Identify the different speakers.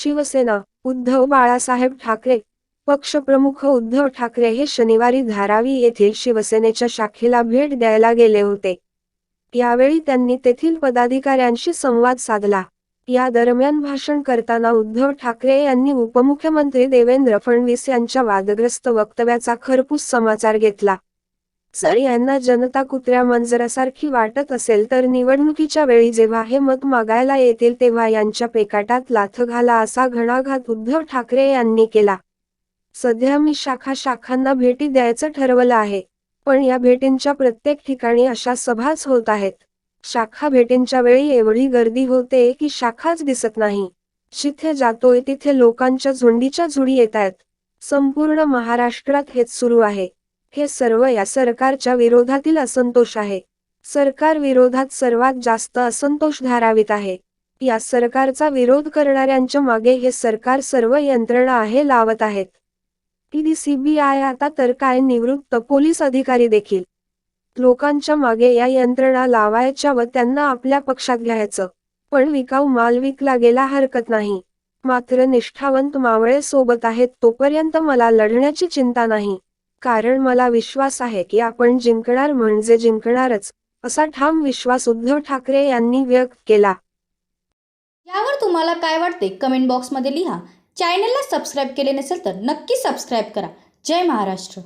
Speaker 1: शिवसेना उद्धव बाळासाहेब ठाकरे. पक्षप्रमुख उद्धव ठाकरे हे शनिवारी धारावी येथील शिवसेनेच्या शाखेला भेट द्यायला गेले होते. यावेळी त्यांनी तेथील पदाधिकाऱ्यांशी संवाद साधला. या दरम्यान भाषण करताना उद्धव ठाकरे यांनी उपमुख्यमंत्री देवेंद्र फडणवीस यांच्या वादग्रस्त वक्तव्याचा खरपूस समाचार घेतला. जर यांना जनता कुत्र्या मंजरासारखी वाटत असेल तर निवडणुकीच्या वेळी जेव्हा हे मत मागायला येतील तेव्हा यांच्या पेकाटात लाथ घाला असा घणाघात उद्धव ठाकरे यांनी केला. सध्या मी शाखा शाखांना भेटी द्यायचं ठरवलं आहे पण या भेटींच्या प्रत्येक ठिकाणी अशा सभाच होत आहेत. शाखा भेटींच्या वेळी एवढी गर्दी होते की शाखाच दिसत नाही. जिथे जातोय तिथे लोकांच्या झुंडीच्या झुडी येत आहेत. संपूर्ण महाराष्ट्रात हेच सुरू आहे. हे सर्व या सरकारच्या विरोधातील असंतोष आहे. सरकार विरोधात सर्वात जास्त असंतोष धारावित आहे. या सरकारचा विरोध करणाऱ्यांच्या मागे हे सरकार सर्व यंत्रणा आहे लावत आहेत. ईडी सीबीआय आता तर काय निवृत्त पोलीस अधिकारी देखील. लोकांच्या मागे या यंत्रणा लावायच्या व त्यांना आपल्या पक्षात घ्यायचं. पण विकाऊ माल विकला गेला हरकत नाही. मात्र निष्ठावंत मावळे सोबत आहेत तोपर्यंत मला लढण्याची चिंता नाही. कारण मला विश्वास आहे की आपण जिंकणार म्हणजे जिंकणारच असा ठाम विश्वास उद्धव ठाकरे यांनी व्यक्त केला.
Speaker 2: यावर तुम्हाला काय वाटते कमेंट बॉक्समध्ये लिहा. चॅनलला सबस्क्राईब केले नसेल तर नक्की सबस्क्राईब करा. जय महाराष्ट्र.